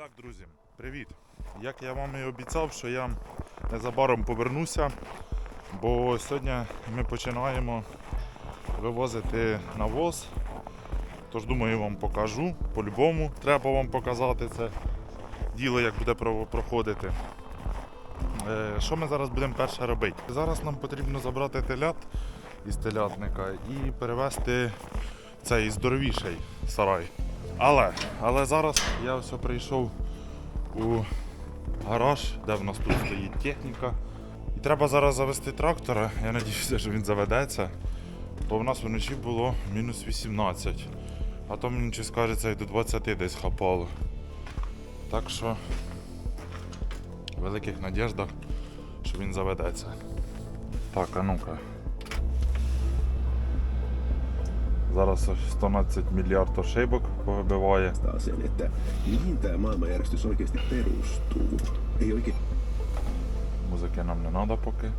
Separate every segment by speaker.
Speaker 1: так, друзі, привіт. Як я вам і обіцяв, що я незабаром повернуся, бо сьогодні ми починаємо вивозити навоз. Тож думаю, вам покажу. По-любому треба вам показати це діло, як буде проходити. Е, Що ми зараз будемо перше робити? Зараз нам потрібно забрати телят із телятника і перевезти цей здоровіший сарай. Але, але зараз я все прийшов у гараж, де в нас тут стоїть техніка. І треба зараз завести трактора. Я сподіваюся, що він заведеться. Бо в нас вночі було мінус 18. А то мені щось кажеться і до 20 десь хапало. Так що в великих надіждах, що він заведеться. Так, а ну-ка. Зараз ось 112 мільярд ошибок повибиває.
Speaker 2: sen, että mihin tämä maailmanjärjestys oikeasti perustuu. Ei oikein
Speaker 1: Музики нам не треба поки.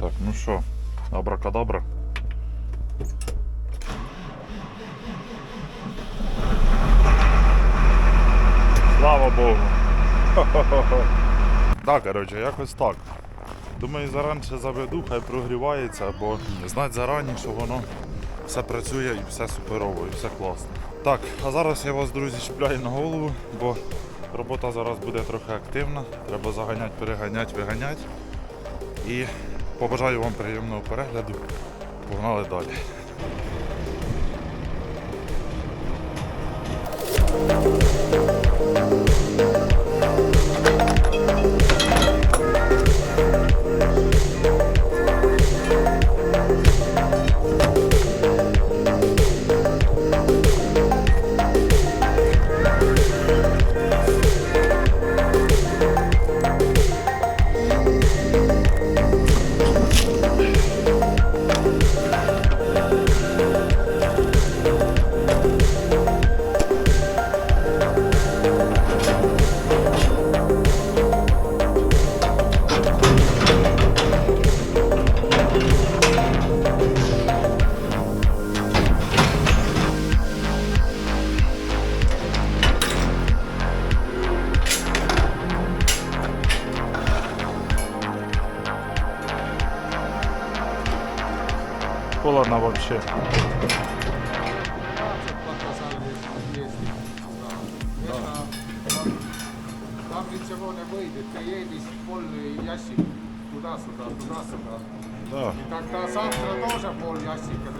Speaker 1: Так, ну що, абракадабра. Слава Богу. Так, коротше, якось так. Думаю, заранше заведу, хай прогрівається, бо знати зарані, що воно все працює і все суперово, і все класно. Так, а зараз я вас, друзі, чіпляю на голову, бо робота зараз буде трохи активна. Треба заганяти, переганяти, виганяти. І побажаю вам приємного перегляду. Погнали далі.
Speaker 3: Едешь полный ящик туда-сюда, туда-сюда.
Speaker 1: Да.
Speaker 3: И тогда завтра тоже пол ящика.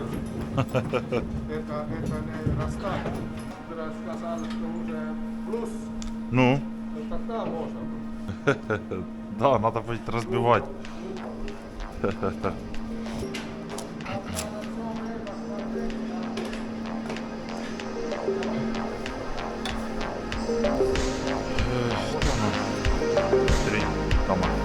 Speaker 3: Это, это не расставит. Ты сказал, что уже плюс,
Speaker 1: Ну,
Speaker 3: то тогда можно.
Speaker 1: да, надо будет разбивать. Toma.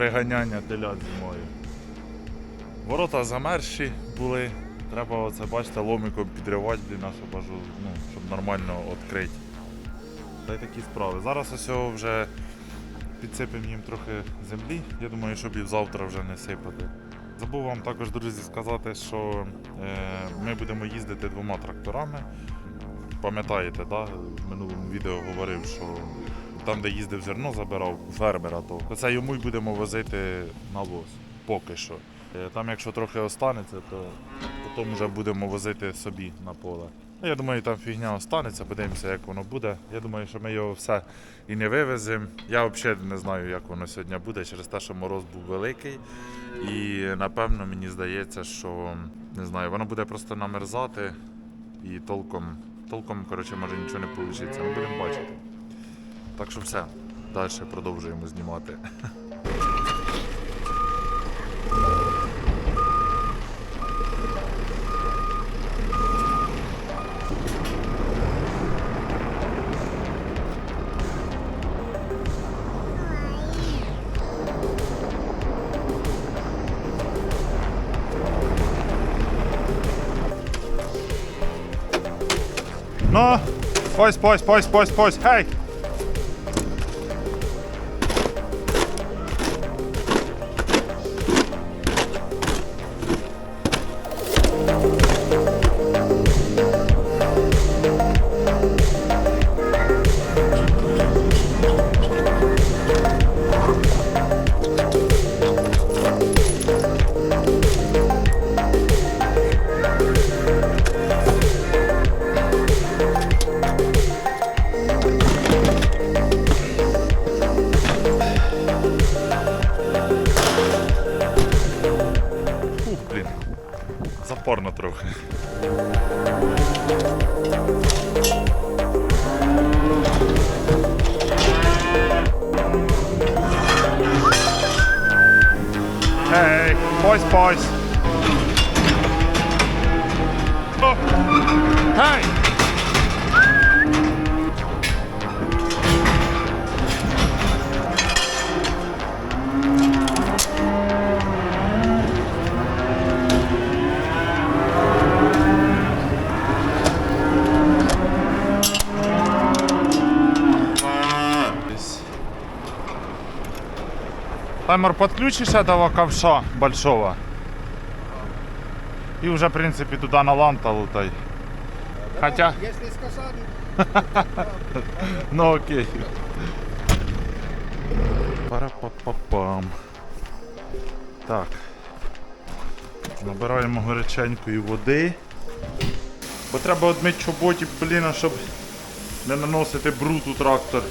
Speaker 1: Переганяння телят зимою. Ворота замерзші були, Треба оце, бачите, ломиком підривати, блін, щоб ну, щоб нормально відкрити. Та й такі справи. Зараз ось вже підсипемо їм трохи землі. Я думаю, щоб і завтра вже не сипати. Забув вам також, друзі, сказати, що е, ми будемо їздити двома тракторами. Пам'ятаєте, да? в минулому відео говорив, що там, де їздив зерно, забирав у фермера, то це йому й будемо возити на воз. Поки що. Е, Там, якщо трохи останеться, то потім вже будемо возити собі на поле. Ну, Я думаю, там фігня останеться, подивимося, як воно буде. Я думаю, що ми його все і не вивеземо. Я взагалі не знаю, як воно сьогодні буде, через те, що мороз був великий. І напевно мені здається, що не знаю, воно буде просто намерзати і толком, толком коротше, може нічого не вийде. Ми будемо бачити. Так що все, далі продовжуємо знімати. Ну, пось, пось, пось, пось, пось, хей! Ей, пось, пось. О, Гей! Таймер подключишь этого ковша большого. И уже, в принципе, туда на ланта лутай. Хотя,
Speaker 3: Если сказали,
Speaker 1: ну окей. Пара-па-па-пам. Так. Набираємо горяченької води. Бо треба одмити чоботі, блін, щоб не наносити бруд у трактор.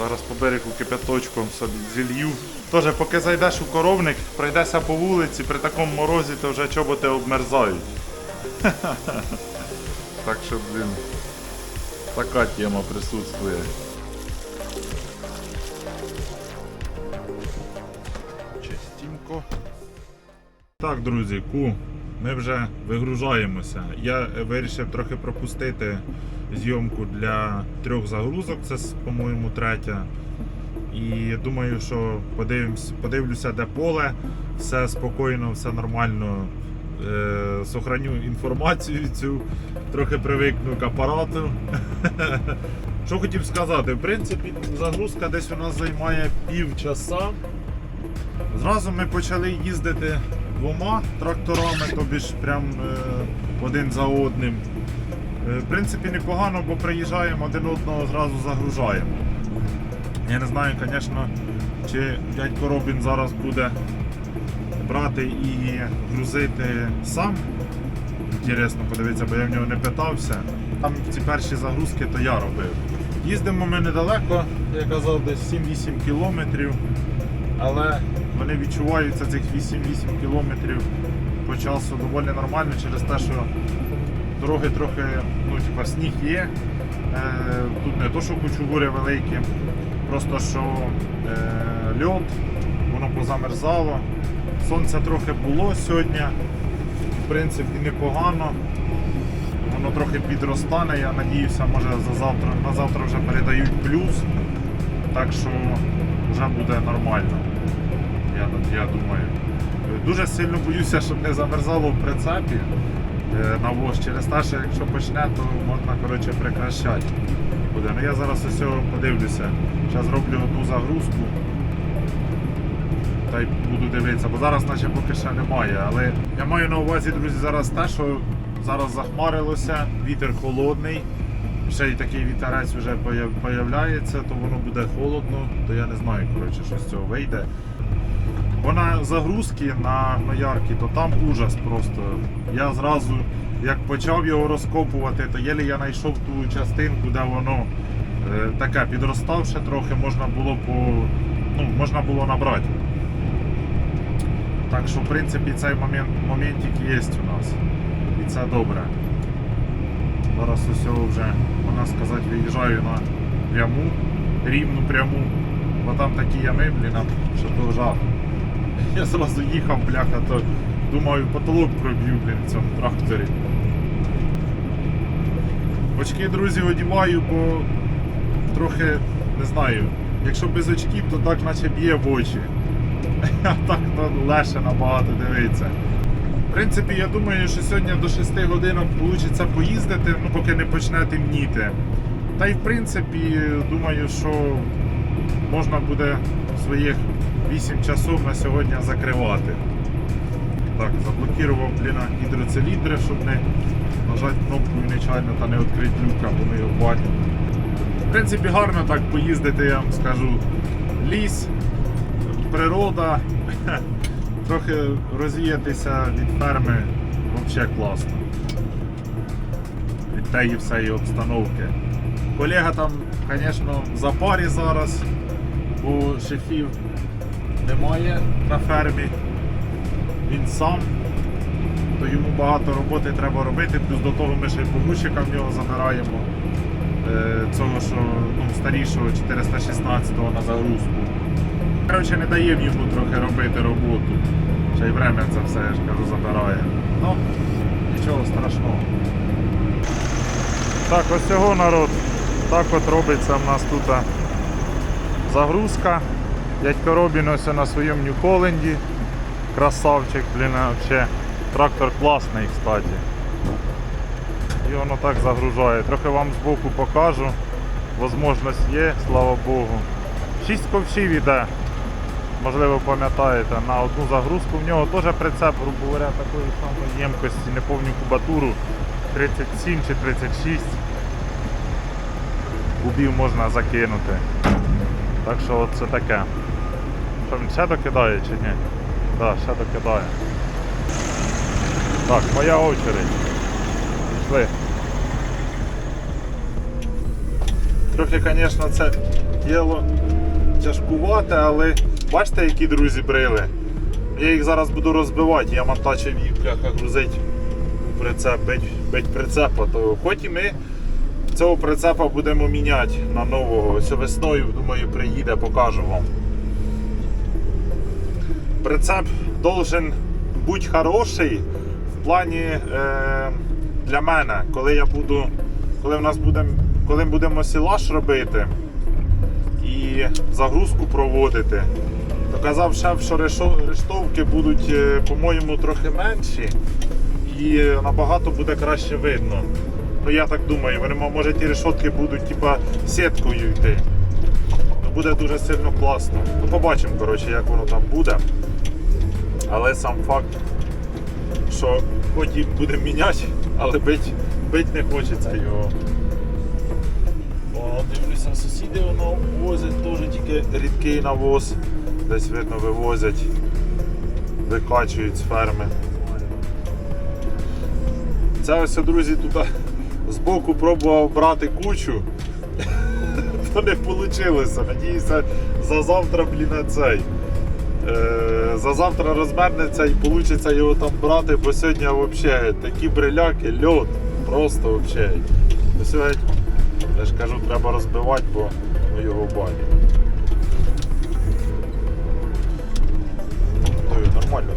Speaker 1: Зараз по берегу кипяточком собі зілью. Тоже, поки зайдеш у коровник, пройдешся по вулиці, при такому морозі, то вже чоботи обмерзають. Так що, блін, така тема присутствує. Частенько. Так, друзі, ку, ми вже вигружаємося. Я вирішив трохи пропустити зйомку для трьох загрузок, це, по-моєму, третя. І думаю, що подивимось, подивлюся, де поле, все спокійно, все нормально. Е, сохраню інформацію цю, трохи привикну к апарату. Що хотів сказати, в принципі, загрузка десь у нас займає пів часа. Зразу ми почали їздити двома тракторами, тобі ж прям е, один за одним. Е, в принципі, непогано, бо приїжджаємо один одного зразу загружаємо. Я не знаю, звісно, чи дядько Робін зараз буде брати і грузити сам. Інтересно подивитися, бо я в нього не питався. Там ці перші загрузки то я робив. Їздимо ми недалеко, я казав, десь 7-8 кілометрів, але вони відчуваються цих 8-8 кілометрів по часу доволі нормально через те, що дороги трохи, ну, типа, сніг є. Е, тут не то, що кучугури великі, просто що е, льод, воно позамерзало. Сонця трохи було сьогодні, в принципі, непогано. Воно трохи підростане, я надіюся, може за завтра, на завтра вже передають плюс. Так що вже буде нормально. Я, я думаю. Дуже сильно боюся, щоб не замерзало в прицепі е, навоз. Через те, що якщо почне, то можна коротше, прекращати. Буде. Ну я зараз ось подивлюся. Зараз роблю одну загрузку. Та й буду дивитися, бо зараз наче поки ще немає. Але я маю на увазі, друзі, зараз те, що зараз захмарилося, вітер холодний. Ще й такий вітерець вже появ- появляється, то воно буде холодно, то я не знаю, коротше, що з цього вийде. Бо на загрузки на гноярки, то там ужас просто. Я зразу, як почав його розкопувати, то єлі я знайшов ту частинку, де воно е, таке підроставше трохи, можна було по, ну, можна було набрати. Так що, в принципі, цей момент, моментик є у нас. І це добре. Зараз усього вже, можна сказати, виїжджаю на пряму, рівну пряму. Бо там такі ями, блін, що то жах. Я зразу їхав, бляха, то думаю, потолок проб'ю, блін, в цьому тракторі. Очки, друзі, одіваю, бо трохи не знаю. Якщо без очків, то так наче б'є в очі. А так то легше набагато дивиться. В принципі, я думаю, що сьогодні до 6 годинок вийде поїздити, ну поки не почне темніти. Та й в принципі, думаю, що можна буде своїх 8 часов на сьогодні закривати. Так, заблокував блін, гідроциліндри, щоб не нажати кнопку нечайно та не відкрити люка, бо ми його бачимо. В принципі, гарно так поїздити, я вам скажу. Ліс, природа, трохи розвіятися від ферми взагалі класно. Від тієї всієї обстановки. Колега там, звісно, в запарі зараз, бо шефів немає на фермі. Він сам, то йому багато роботи треба робити, плюс до того ми ще й помощника в нього забираємо. Е, Цього, що ну, старішого 416-го на загрузку. Коротше, не даємо йому трохи робити роботу. Ще й время це все, я ж кажу, забирає. Ну, нічого страшного. Так, ось цього народ. Так от робиться в нас тут загрузка. Дядько Робін ось на своєму Ньюколенді. Красавчик, блін, вообще. Трактор класний, кстати. І воно так загружає. Трохи вам збоку покажу. Возможність є, слава Богу. Шість ковшів іде. Можливо, пам'ятаєте, на одну загрузку. В нього теж прицеп, грубо говоря, такої самої ємкості, не повню кубатуру. 37 чи 36. Кубів можна закинути. Так що от це таке. Що він ще докидає чи ні? Так, ще докидає. Так, моя очередь. Пішли. Трохи, звісно, це діло тяжкувате, але бачите, які друзі брили. Я їх зараз буду розбивати, я монтачив їх бляха грузить у прицеп, бить, бить прицепа, то хоч і ми цього прицепа будемо міняти на нового. Ось весною, думаю, приїде, покажу вам. Прицеп должен бути хороший в плані е, для мене, коли я буду, коли в нас буде, коли будемо сілаш робити і загрузку проводити, то казав шеф, що рештовки будуть, е, по-моєму, трохи менші і набагато буде краще видно. Ну я так думаю, вони може ті решотки будуть типа сіткою йти. Ну, буде дуже сильно класно. Ну побачимо, коротше, як воно там буде. Але сам факт, що потім будемо міняти, але бить, бить не хочеться його. О, дивлюся, сусіди воно возять теж тільки рідкий навоз. Десь видно вивозять, викачують з ферми. Це ось, друзі, тут збоку пробував брати кучу. То не вийшло. Надіюся, за завтра, блін, цей. За завтра розмернеться і вийде його там брати, бо сьогодні взагалі такі бриляки, льот. Просто взагалі. Ну, Сьогодні, я ж кажу, треба розбивати, бо ми його в бані. Нормально.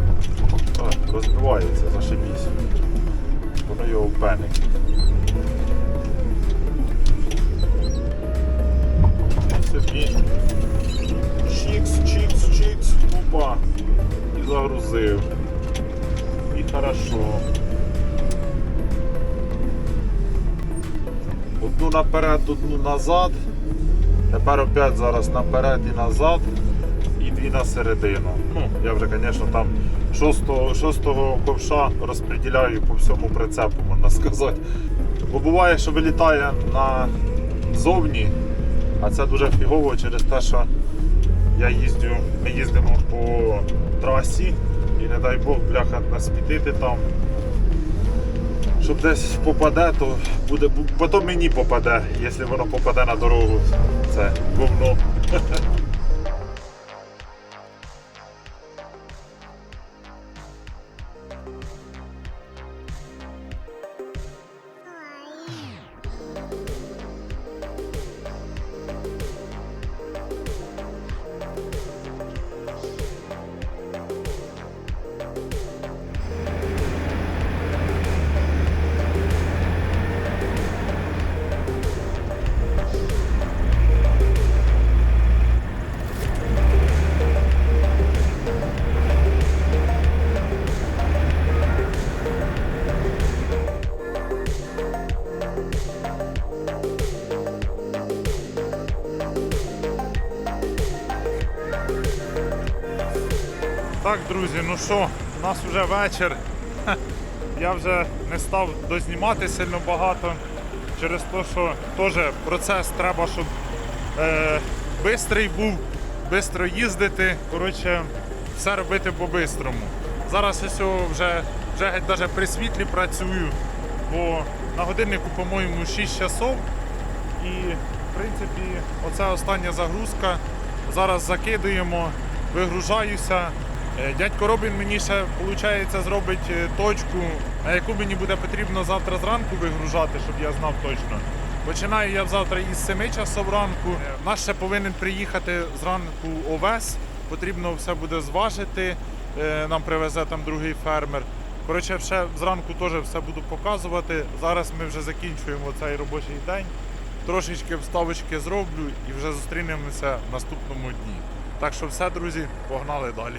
Speaker 1: Розбивається, зашибісь. Воно його пеник. Наперед, одну назад. Тепер опять зараз наперед і назад. І дві на середину. Ну, я вже, звісно, там шостого, шостого ковша розподіляю по всьому прицепу, можна сказати. Бо буває, що вилітає на зовні, а це дуже фігово через те, що я їздю, ми їздимо по трасі і не дай Бог, бляха, насмітити там. Щоб десь попаде, то буде, потім мені попаде, якщо воно попаде на дорогу. Це говно. Так, друзі, ну що, у нас вже вечір. Я вже не став дознімати сильно багато через те, що теж процес треба, щоб е, бистрий був, швидко їздити. Коротше, все робити по-бистрому. Зараз ось вже, вже геть даже при світлі працюю, бо на годиннику, по-моєму, 6 часов. І в принципі, оце остання загрузка. Зараз закидуємо, вигружаюся. Е, Дядько Робін мені ще виходить, зробить е, точку, на яку мені буде потрібно завтра зранку вигружати, щоб я знав точно. Починаю я завтра із 7 часов ранку. Наш ще повинен приїхати зранку овес. Потрібно все буде зважити. Е, Нам привезе там другий фермер. Коротше, ще зранку теж все буду показувати. Зараз ми вже закінчуємо цей робочий день. Трошечки вставочки зроблю і вже зустрінемося в наступному дні. Так що все, друзі, погнали далі.